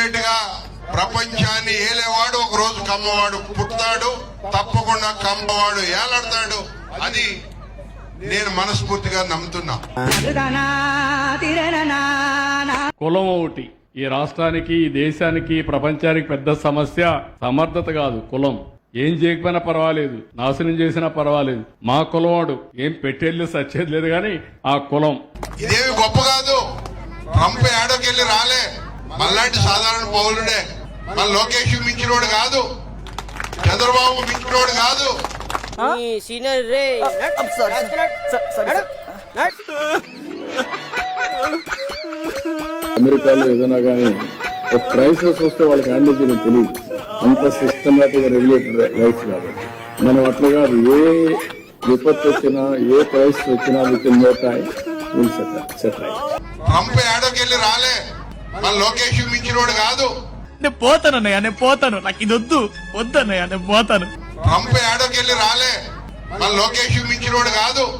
డెఫినెట్గా ప్రపంచాన్ని ఏలేవాడు ఒక రోజు కమ్మవాడు పుడతాడు తప్పకుండా కమ్మవాడు ఏలాడతాడు. అది నేను మనస్ఫూర్తిగా నమ్ముతున్నా. కులం ఒకటి. ఈ రాష్ట్రానికి ఈ దేశానికి ప్రపంచానికి పెద్ద సమస్య సమర్థత కాదు కులం. ఏం చేయకపోయినా పర్వాలేదు నాశనం చేసినా పర్వాలేదు. మా కులవాడు ఏం పెట్టేళ్ళు సచ్చేది లేదు కానీ ఆ కులం. ఇదేమి గొప్ప కాదు. ట్రంప్ ఏడోకెళ్ళి రాలే. మళ్ళాంటి సాధారణ పౌరుడే. మన లోకేష్ మించినోడు కాదు. చంద్రబాబు మించినోడు కాదు. నీ సీనియర్ రే. అమెరికాలో ఏదైనా కానీ ఒక క్రైసిస్ వస్తే వాళ్ళకి హ్యాండిల్ చేయడం తెలియదు అంత సిస్టమేటిక్ రెగ్యులేటెడ్ రైట్స్ కాదు మనం అట్లా కాదు. ఏ విపత్తు వచ్చినా ఏ క్రైసిస్ వచ్చినా within no time will set set Trump ఏడోకెళ్ళి రాలే. మన లోకేష్ మించినోడు కాదు. నేను పోతాను అన్నయ్య నేను పోతాను. నాకు ఇది వద్దు. వద్దు అన్నయ్య నేను పోతాను. ట్రంప్ ఏడోకెళ్ళి రాలే. మన లోకేష్ మించినోడు కాదు.